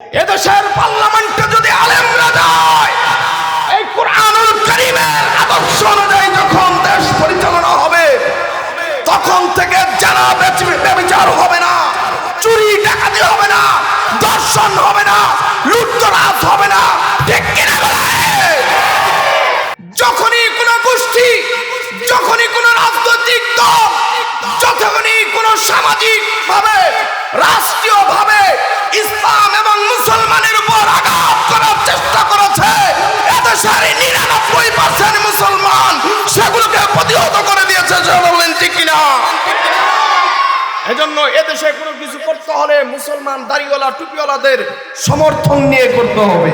এদেশের পার্লামেন্টে যদি আলেমরা যায়, এই কোরআনুল করিমের আদর্শ অনুযায়ী যখন দেশ পরিচালনা হবে, তখন থেকে জানা বিচার হবে না, চুরি, ডাকাতি হবে না দর্শন হবে না, লুটতরাজ হবে না। ঠিক কিনা যখনই কোনো গোষ্ঠী, যখনই কোনো রাজনৈতিক দল, যখনই কোনো সামাজিক ভাবে রাষ্ট্রীয় ভাবে ইসলাম এবং মুসলমানের উপর আঘাত করার চেষ্টা করেছে। এদেশের নিরানব্বই পার্সেন্ট মুসলমান সেগুলোকে প্রতিহত করে দিয়েছে বললেন ঠিক কিনা? এজন্য এদেশে কোনো কিছু করতে হলে মুসলমান দাড়িওয়ালা, টুপিওয়ালাদের সমর্থন নিয়ে করতে হবে।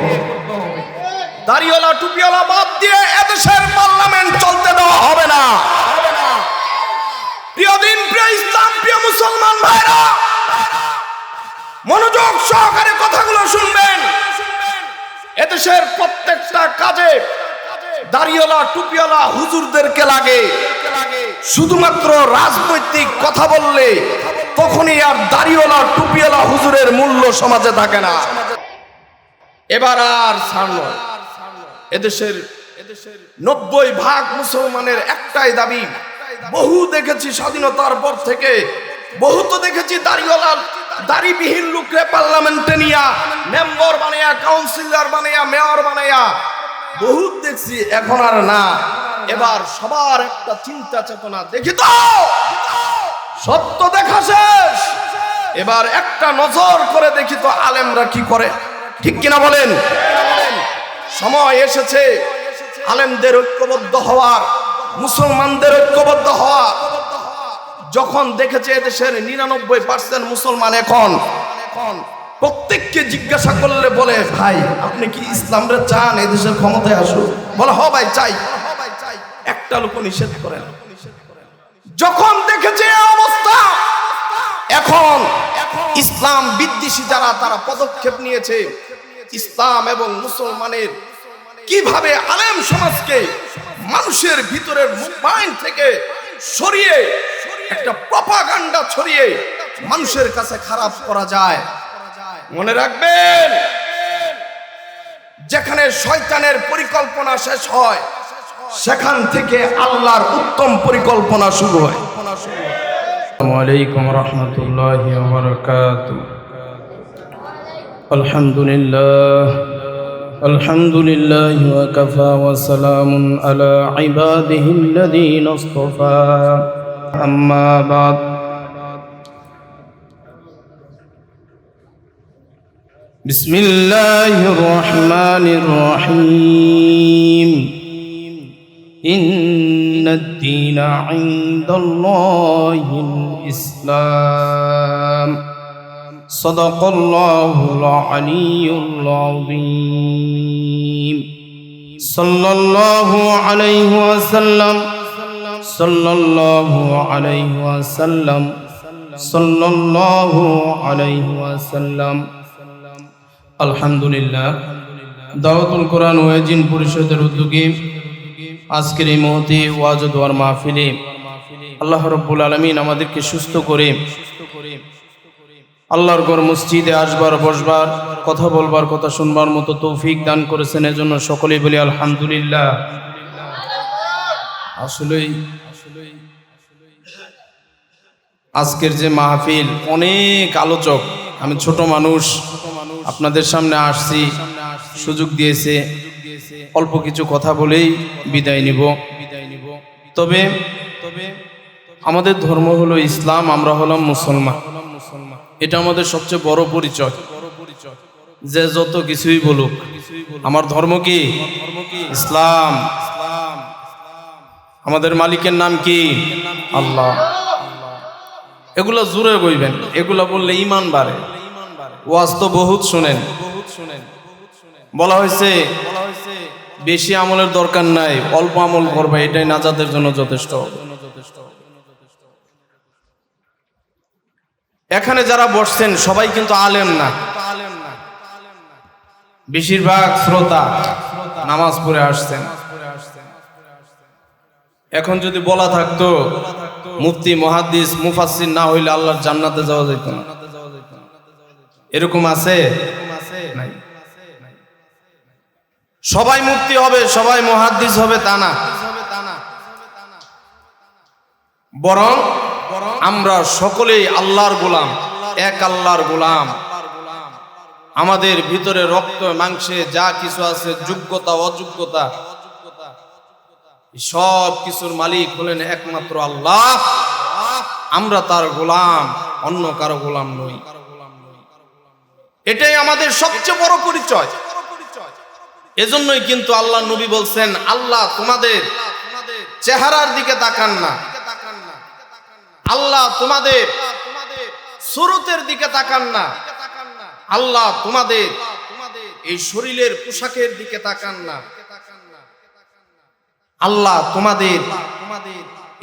দাড়িওয়ালা, টুপিওয়ালা বাদ দিয়ে এদেশের পার্লামেন্ট চলতে দেওয়া হবে না। প্রিয় দিন, প্রিয় ইসলাম, প্রিয় মুসলমান ভাইরা মনোযোগ সহকারে কথাগুলো শুনবেন। এদেশের প্রত্যেকটা কাজে দাড়িওয়ালা, টুপিওয়ালা হুজুরদেরকে লাগে। শুধুমাত্র রাজনৈতিক কথা বললে তখনই আর দাড়িওয়ালা, টুপিওয়ালা হুজুরের মূল্য সমাজে থাকে না। এবার আর ছাড় এদেশের এদেশের নব্বই ভাগ মুসলমানের একটাই দাবি, বহু দেখেছি স্বাধীনতার পর থেকে, বহু তো দেখেছি দাড়িওয়ালা দাড়িবিহীন লোকরে পার্লামেন্টে নিয়া, মেম্বার বানাইয়া কাউন্সিলর বানাইয়া মেয়র বানাইয়া বহুত দেখছি, এখন আর না। এবার সবার একটা চিন্তা চেতনা, দেখি তো! সত্য দেখা শেষ! এবার একটা নজর করে দেখি তো আলেমরা কি করে। ঠিক কিনা বলেন? সময় এসেছে। আলেমদের ঐক্যবদ্ধ হওয়ার, মুসলমানদের ঐক্যবদ্ধ হওয়া যখন দেখেছে এদেশের নিরানব্বই পার্সেন্ট মুসলমান এখন এখন প্রত্যেককে জিজ্ঞাসা করলে বলে, ভাই, আপনি কি ইসলামরে চান এদেশের ক্ষমতায় আসুক? বলে, হ ভাই, চাই। একটা লোক নিষেধ করেন যখন দেখেছে অবস্থা, এখন ইসলাম বিদ্বেষী যারা, তারা পদক্ষেপ নিয়েছে। ইসলাম এবং মুসলমানের কীভাবে আলেম সমাজকে মানুষের ভিতরের মাইন্ড থেকে সরিয়ে একটা প্রপাগান্ডা ছড়িয়ে মানুষের কাছে খারাপ করা যায় মনে রাখবেন যেখানে শয়তানের পরিকল্পনা শেষ হয় সেখান থেকে আল্লাহর উত্তম পরিকল্পনা শুরু হয় السلام عليكم ورحمة الله وبركاته الحمد لله الحمد لله وكفى وسلام على عباده الذين اصطفى أما بعد بسم الله الرحمن الرحيم إن الدين عند الله الإسلام صدق الله العلي العظيم صلى الله عليه وسلم সাল্লাল্লাহু আলাইহি ওয়াসাল্লাম, সাল্লাল্লাহু আলাইহি ওয়াসাল্লাম। আলহামদুলিল্লাহ, দাওয়াতুল কোরআন ওয়াজিন পরিষদের উদ্যোগে আজকের এই মুহূর্তে ওয়াজ দোয়ার মাহফিলে আল্লাহ রব্বুল আলমিন আমাদেরকে সুস্থ করে, আল্লাহর গড় মসজিদে আসবার, বসবার, কথা বলবার, কথা শুনবার মতো তৌফিক দান করেছেন। এজন্য সকলেই বলি আলহামদুলিল্লাহ। আসলেই আজকের যে মাহফিল, অনেক আলোচক, আমি ছোট মানুষ, আপনাদের সামনে আসছি, সুযোগ দিয়েছে, অল্প কিছু কথা বলেই বিদায় নিব। তবে তবে, আমাদের ধর্ম হলো ইসলাম, আমরা হলাম মুসলমান। এটা আমাদের সবচেয়ে বড় পরিচয়। যে যত কিছুই বলুক, আমার ধর্ম কি? ইসলাম। আমাদের মালিকের নাম কি? আল্লাহ। এগুলো জোরে বইবেন এগুলো বললে ইমান বাড়ে। ওয়াজ তো বহুত শুনেন। বলা হয়েছে, বেশি আমলের দরকার নাই, অল্প আমল করবে, এটাই নাজাদের জন্য যথেষ্ট। এখানে যারা বসছেন, সবাই কিন্তু আলেম না। বেশিরভাগ শ্রোতা নামাজ পড়ে আসছেন। এখন যদি বলা থাকতো, মুফতি মহাদিস মুফাসির না হইলে আল্লাহর জান্নাতে যাওয়া যেত না। এরকম আছে? সবাই মুক্তি হবে, সবাই মহাদ্দিস হবে তা না। বরং আমরা সকলেই আল্লাহর গোলাম, এক আল্লাহর গোলাম। আমাদের ভিতরে রক্ত, মাংসে যা কিছু আছে, যোগ্যতা, অযোগ্যতা সব কিছুর মালিক হলেন একমাত্র আল্লাহ। আমরা তার গোলাম, অন্য কারও গোলাম নই। এটাই আমাদের সবচেয়ে বড় পরিচয়। এজন্যই কিন্তু আল্লাহ নবী বলছেন, আল্লাহ, তোমাদের চেহারার দিকে তাকান না। আল্লাহ, তোমাদের সুরতের দিকে তাকান না। আল্লাহ, তোমাদের এই শরীরের পোশাকের দিকে তাকান না। আল্লাহ তোমাদের,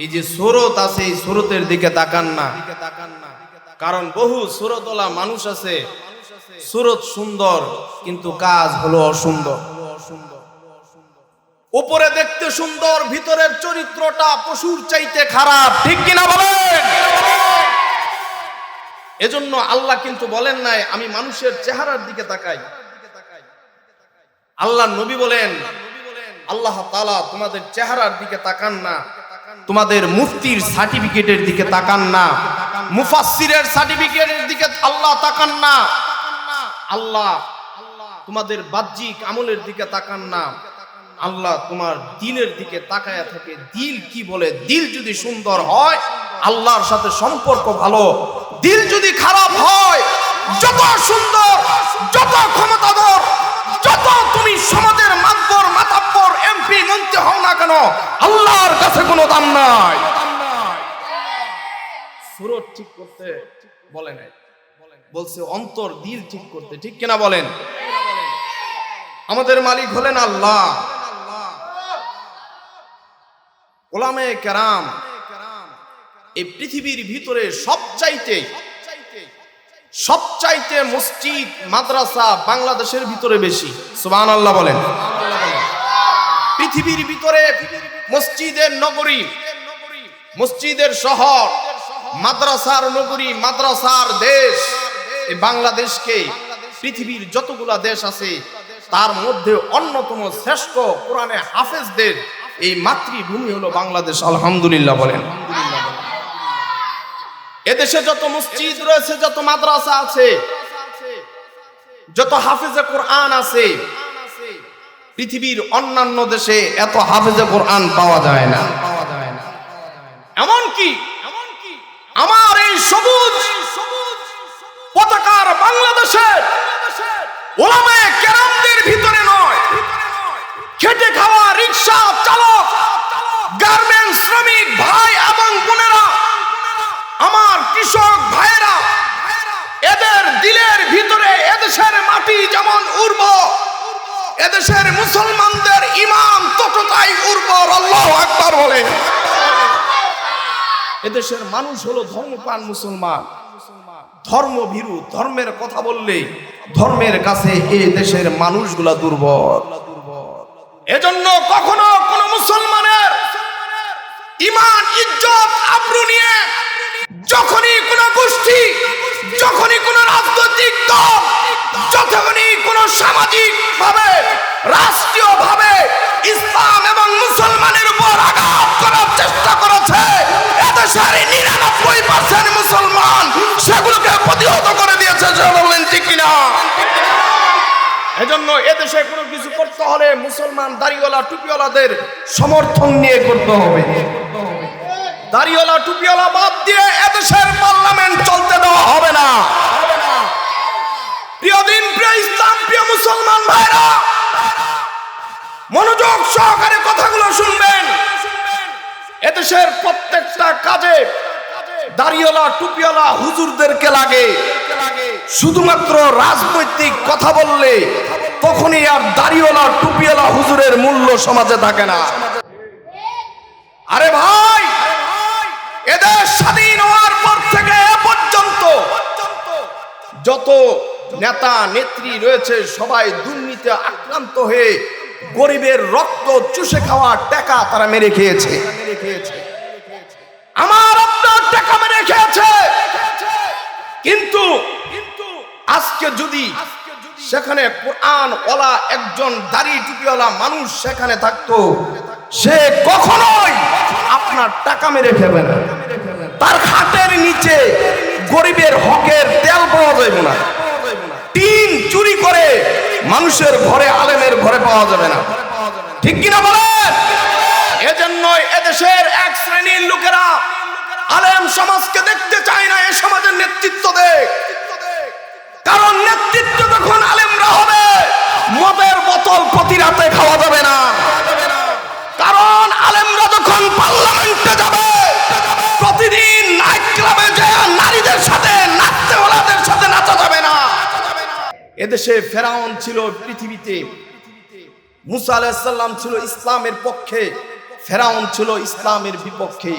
এই যে সুরত আছে, এই সুরতের দিকে তাকান না। কারণ বহু সুরতলা মানুষ আছে, সুরত সুন্দর, কিন্তু কাজ হলো অসুন্দর। উপরে দেখতে সুন্দর, ভিতরের চরিত্রটা পশুর চাইতে খারাপ, ঠিক কিনা বলেন? এজন্য আল্লাহ কিন্তু বলেন নাই, আমি মানুষের চেহারার দিকে তাকাই। আল্লাহ নবী বলেন আল্লাহ তালা তোমাদের চেহারার দিকে তাকান না, তোমাদের মুফতির সার্টিফিকেটের দিকে তাকান না, মুফাসসিরের সার্টিফিকেটের দিকে আল্লাহ তাকান না। আল্লাহ তোমাদের বাহ্যিক আমলের দিকে তাকান না। আল্লাহ তোমার দিলের দিকে তাকায়া থাকে। দিল কি বলে? দিল যদি সুন্দর হয়, আল্লাহর সাথে সম্পর্ক ভালো। দিল যদি খারাপ হয়, যত সুন্দর কেন আল্লাহর কাছে কোনো দাম নাই। সুরত ঠিক করতে বলে নাই। বলছে, অন্তর দিল ঠিক করতে। ঠিক কিনা বলেন? আমাদের মালিক হলেন আল্লাহ। ওলামে কেরাম, এই পৃথিবীর ভিতরে সবচাইতে সবচাইতে মসজিদ, মাদ্রাসা বাংলাদেশের ভিতরে বেশি। সুবান আল্লাহ বলেন। পৃথিবীর ভিতরে মসজিদের নগরী, মসজিদের শহর, মাদ্রাসার নগরী, মাদ্রাসার দেশ, এই বাংলাদেশকে, পৃথিবীর যতগুলা দেশ আছে, তার মধ্যে অন্যতম শ্রেষ্ঠ কোরআনে হাফেজদের এই মাতৃভূমি হলো বাংলাদেশ। আলহামদুলিল্লাহ বলেন। এদেশে যত মসজিদ রয়েছে, যত মাদ্রাসা আছে, যত হাফেজে কোরআন আছে পৃথিবীর অন্যান্য দেশে এত হাফেজে কোরআন পাওয়া যায় না। এমনকি আমার এই সবুজ পতাকার বাংলাদেশের ওলামায়ে কেরামদের ভিতরে নয়। খেটে খাওয়া রিক্সা চালক, গার্মেন্টস শ্রমিক ভাই এবং বোনেরা, আমার কৃষক ভাইরা এদের দিলের ভিতরে এদেশের মাটি যেমন উর্বর এদেশের মুসলমানদের ইমান ততটাই উর্বর, আল্লাহ আকবার বলেন এদেশের মানুষ হলো ধর্মপ্রাণ মুসলমান। ধর্মভীরু, ধর্মের কথা বললে ধর্মের কাছে এই দেশের মানুষগুলা দুর্বল। এজন্য কখনো কোন মুসলমানের ইমান, ইজ্জত, আব্রু নিয়ে যখনই কোন গোষ্ঠী, যখনই কোন রাজনৈতিক দল যখনই কোন সামাজিক ভাবে রাষ্ট্রীয় ভাবে ইসলাম এবং মুসলমানের উপর আঘাত করার চেষ্টা করেছে, এদেশের নিরানব্বই পার্সেন্ট মুসলমান সেগুলোকে প্রতিহত করে দিয়েছে বললেন, ঠিক কিনা? এজন্য এদেশে কোনো কিছু করতে হলে মুসলমান দাড়িওয়ালা, টুপিওয়ালাদের সমর্থন নিয়ে করতে হবে। দাড়িওয়ালা, টুপিওয়ালা বাদ দিয়ে এদেশের পার্লামেন্ট চলতে দেওয়া হবে না। প্রিয় দিন মুসলমান ভাইরা। মনোযোগ সহকারে কথাগুলো শুনবেন। এদেশের প্রত্যেকটা কাজে দাড়িওয়ালা, টুপিওয়ালা হুজুরদেরকে লাগে। শুধুমাত্র রাজনৈতিক কথা বললে তখনই আর দাড়িওয়ালা, টুপিওয়ালা হুজুরের মূল্য সমাজে থাকে না। আরে ভাই এদের স্বাধীন হওয়ার পর থেকে পর্যন্ত যত নেতা, নেত্রী রয়েছে, সবাই দুর্নীতি আক্রান্ত হয়ে গরিবের রক্ত চুষে খাওয়া টাকা তারা মেরে খেয়েছে। আমার আপনার টাকা মেরে খেয়েছে। কিন্তু আজকে যদি সেখানে কোরআন ওলা একজন দাড়ি টুপিওয়ালা মানুষ সেখানে থাকতো, সে কখনোই আপনার টাকা মেরে খেবে না। তার হাতের নিচে গরিবের হকের তেল পাওয়া যাবে না। টিন চুরি করে মানুষের ঘরে, আলেমের ঘরে পাওয়া যাবে না। ঠিক কিনা বলেন? এজন্যই এদেশের এক শ্রেণির লোকেরা আলেম সমাজকে দেখতে চায় না, এ সমাজের নেতৃত্ব দেখ কারণ নেতৃত্ব যখন আলেমরা হবে, মদের বোতল প্রতি রাতে খাওয়া যাবে না। কারণ আলেমরা এদেশে ফেরাউন ছিল পৃথিবীতে। মুসা আলাহিসাল্লাম ছিল ইসলামের পক্ষে, ফেরাউন ছিল ইসলামের বিপক্ষে।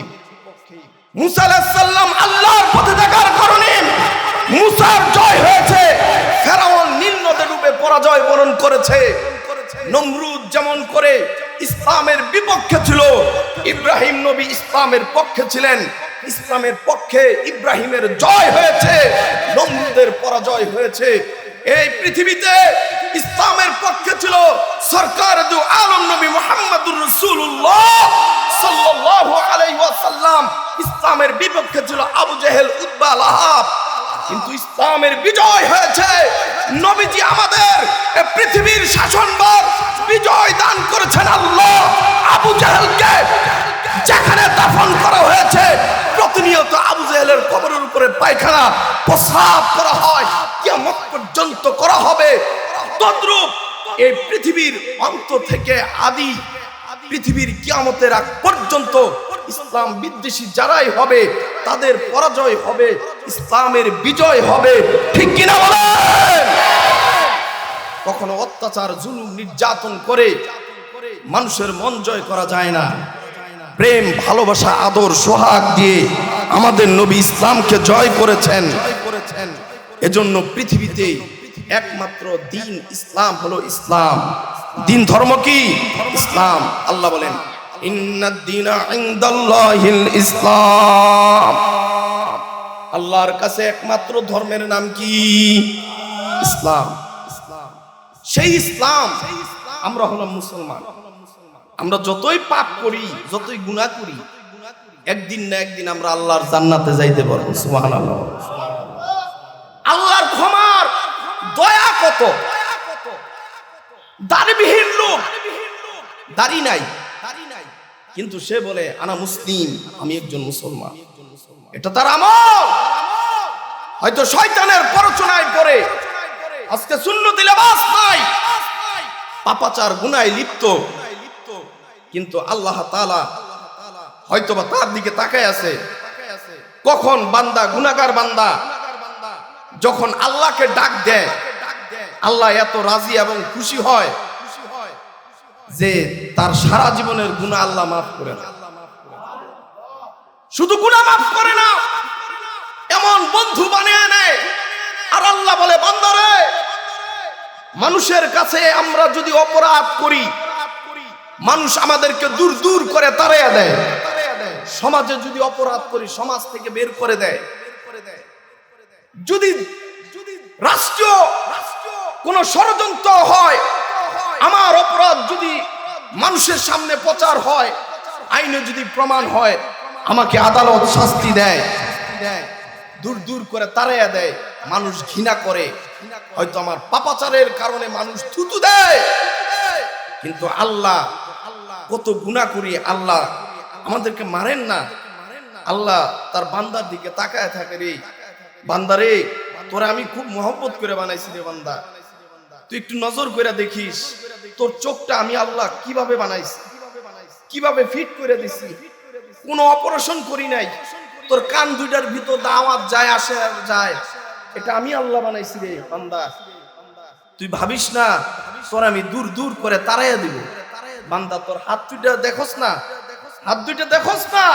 মুসা আলাহিসাল্লাম আল্লাহর পথে থাকার কারণে মুসার জয় হয়েছে। ফেরাউন নদের রূপে পরাজয় বরণ করেছে। নমরুদ যেমন করে ইসলামের বিপক্ষে ছিল, ইব্রাহিম নবী ইসলামের পক্ষে ছিলেন। ইসলামের পক্ষে ইব্রাহিমের জয় হয়েছে, নমরুদের পরাজয় হয়েছে এই পৃথিবীতে ইসলামের পক্ষে ছিল সরকার দু আলম নবী মোহাম্মদুর রসুল্লাহ সাল্লাল্লাহু আলাইহি ওয়াসাল্লাম। ইসলামের বিপক্ষে ছিল আবু জেহেল, উতবা, লাহাব। কিন্তু ইসলামের বিজয় হয়েছে। নবীজি আমাদের পৃথিবীর শাসনভার বিজয় দান করেছেন আল্লাহ। আবু জেহেলকে যেখানে দাফন করা হয়েছে, প্রতিনিয়ত আবু জেহেলের কবরের উপরে পায়খানা, প্রসাব করা হয়। কিয়ামত পর্যন্ত করা হবে। তদ্রূপ এই পৃথিবীর অন্ত থেকে আদি পৃথিবীর কিয়ামতের আগ পর্যন্ত ইসলাম বিদ্বেষী যারাই হবে, তাদের পরাজয় হবে, ইসলামের বিজয় হবে। ঠিক কিনা বলেন? কখনো অত্যাচার, জুলুম, নির্যাতন করে মানুষের মন জয় করা যায় না। প্রেম, ভালোবাসা, আদর, সোহাগ দিয়ে আমাদের নবী ইসলামকে জয় করেছেন। এজন্য পৃথিবীতে একমাত্র দিন ইসলাম হলো ইসলাম। দিন ধর্ম কি? ইসলাম। আল্লাহ বলেন ইসলাম। আল্লাহর কাছে একমাত্র ধর্মের নাম কি? ইসলাম। সেই ইসলাম আমরা হলাম মুসলমান। আমরা যতই পাপ করি, যতই গুনাহ করি, একদিন না একদিন আমরা আল্লাহর জান্নাতে যাইতে পারব, সুবহানাল্লাহ। দয়া কত? দাড়িবিহীন লোক। দাড়ি নাই। কিন্তু সে বলে, আনা মুসলিম, আমি একজন মুসলমান। এটা তার আমল। হয়তো শয়তানের পরচনায় পড়ে। আজকে শূন্য দিলে বাস নাই। পাপাচার, গুনায় লিপ্ত। কিন্তু আল্লাহ তাআলা হয়তোবা তার দিকে তাকায় আছে। কখন বান্দা গুনাগার বান্দা যখন আল্লাহকে ডাক দেয়, আল্লাহ এত রাজি এবং খুশি হয় যে তার সারা জীবনের গুনাহ আল্লাহ মাফ করে না। শুধু গুনাহ মাফ করে না, এমন বন্ধু বানিয়ে নেয়। আর আল্লাহ বলে, বান্দারে, মানুষের কাছে আমরা যদি অপরাধ করি, মানুষ আমাদেরকে দূর দূর করে তাড়িয়ে দেয়। সমাজে যদি অপরাধ করি, সমাজ থেকে বের করে দেয়। যদি রাষ্ট্র কোন ষড়যন্ত্র হয়, আমার অপরাধ যদি মানুষের সামনে প্রচার হয়, আইনে যদি প্রমাণ হয়, আমাকে আদালত শাস্তি দেয়। দূর দূর করে তাড়াইয়া দেয়, মানুষ ঘৃণা করে। হয়তো আমার পাপাচারের কারণে মানুষ থুতু দেয়। কিন্তু আল্লাহ কত গুণা করি, আল্লাহ আমাদেরকে মারেন না। আল্লাহ তার বান্দার দিকে তাকায় থাকে রে। বান্দারে, তোরা আমি খুব মহব্বত করে বানাইছি রে বান্দা। তুই একটু নজর করে দেখিস, তোর চোখটা আমি আল্লাহ কীভাবে বানাইছি, কীভাবে ফিট করে দিছি, কোনো অপারেশন করি নাই, তোর কান দুইটার ভিতর দাওয়াত যায়, আসে, যায়। এটা আমি আল্লাহ বানাইছি রে বান্দা। তুই ভাবিস না, তোর আমি দূর দূর করে তাড়াইয়া দিব। বান্দা, তোর হাত দুইটা দেখোস না? হাত দুইটা দেখোস না?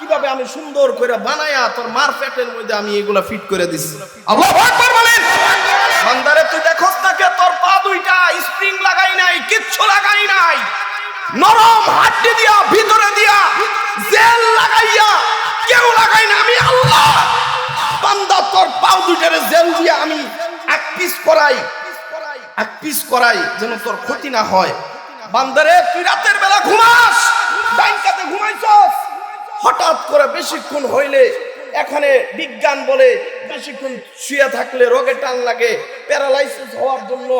কীভাবে আমি সুন্দর করে বানায়া তোর মার পেটের মধ্যে আমি এগুলা ফিট করে দিছি। আল্লাহু আকবার বলেন। বান্দারে তুই দেখোস না কে? তোর পা দুইটা স্প্রিং লাগাই নাই কিচ্ছু লাগাই নাই। নরম হাড্ডি দিয়া ভিতরে দিয়া জেল লাগাইয়া কেউ লাগাই না আমি আল্লাহ। বান্দা তোর পাও দুইটারে জেল দিয়া আমি এক পিস করাই এক পিস করাই যেন তোর ক্ষতি না হয়। বান্দারে তুই রাতের বেলা ঘুমাস। ডাইনকাতে ঘুমাইছস। হঠাৎ করে বেশিক্ষণ হইলে এখানে বিজ্ঞান বলে বেশিক্ষণ শুয়ে থাকলে রোগে টান লাগে, প্যারালাইসিস হওয়ার জন্য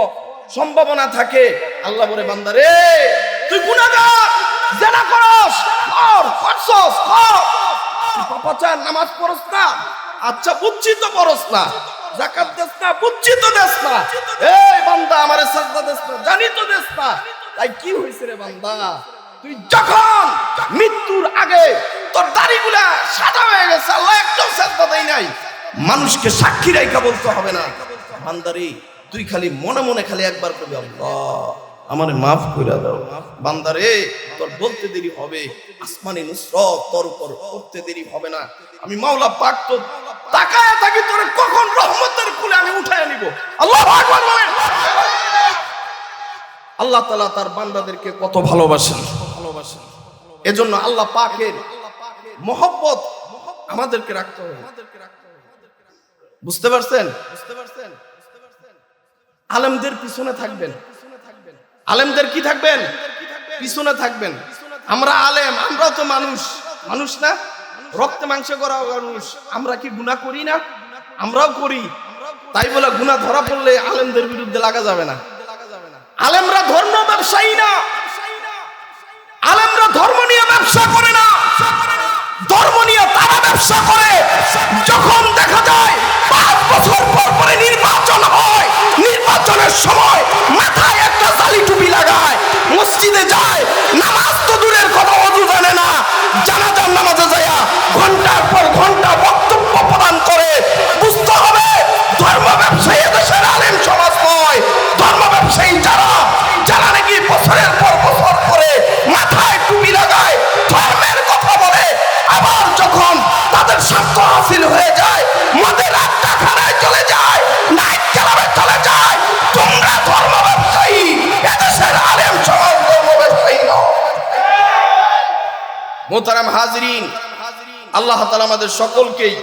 সম্ভাবনা থাকে। আল্লাহ বলে, বান্দারে, তুই গুনাহগার, জেনা করস নামাজ পড়স না। আচ্ছা বুঝছি তো পড়স না। জাকাত দেস না, বুঝছি তো দেস না। এই বান্দা, আমারে সাজদা দেস না, জানি তো দেস না। তাই কি হয়েছে রে বান্দা? তুই যখন মৃত্যুর আগে তোর দাড়িগুলা সাদা হয়ে গেছে, আল্লাহ একদম সাজদা দেয় নাই। মানুষকে সাক্ষী রাইখা বলতে হবে না। বান্দারি, তুই খালি মনে মনে খালি একবার করবি আল্লাহ, আমারে মাফ করে দাও। বান্দারে, তোর বলতে দেরি হবে, আসমানি নুসরত তোর উপর করতে দেরি হবে না। আমি মাওলা পাক তো তাকায় থাকি, তোরে কখন রহমতের কুলে আমি উঠায় নিব? আল্লাহ আকবার বলেন। আল্লাহ তাআলা তার বান্দাদেরকে কত ভালোবাসেন ভালোবাসেন। এজন্য আল্লাহ পাকের মহব্বত আমাদেরকে রাখতে হবে। বুঝতে পারছেন? আলেমদের পিছনে থাকবেন। আলেমদের কি থাকবেন? পিছনে থাকবেন। আমরা আলেম আমরাও তো মানুষ। মানুষ না? রক্তে মাংসে করা মানুষ। আমরা কি গুনাহ করি না? আমরাও করি। তাই বলে গুনাহ ধরা পড়লে আলেমদের বিরুদ্ধে লাগা যাবে না। আলেমরা ধর্ম ব্যবসায়ী না। ধর্ম নিয়ে ব্যবসা করে না। ধর্ম নিয়ে তারা ব্যবসা করে। যখন দেখা যায় পাঁচ বছর পর পরে নির্বাচন হয়, নির্বাচনের সময় মাথায় একটা জালি টুপি লাগায়, মসজিদে যায়, নামাজ তো দূরের কথা, অজু জানে না। হাজরিন, আল্লাহ তালা আমাদের সকলকেই,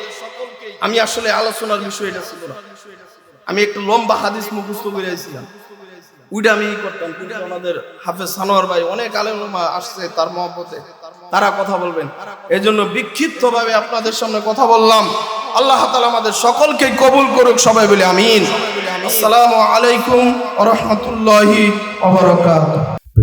আমি আসলে আলোচনার বিষয় ছিল আমি একটু লম্বা হাদিস মুখস্থ করে আইছিলাম ওইটা আমি করতাম, কিন্তু আমাদের হাফেজ সানোয়ার ভাই অনেক আলেমা আসছে তার মহব্বতে, তারা কথা বলবেন। এই জন্য বিক্ষিপ্ত ভাবে আপনাদের সামনে কথা বললাম। আল্লাহ তাআলা আমাদের সকলকে কবুল করুক, সবাই বলে আমিন। আসসালামু আলাইকুম রাহমাতুল্লাহি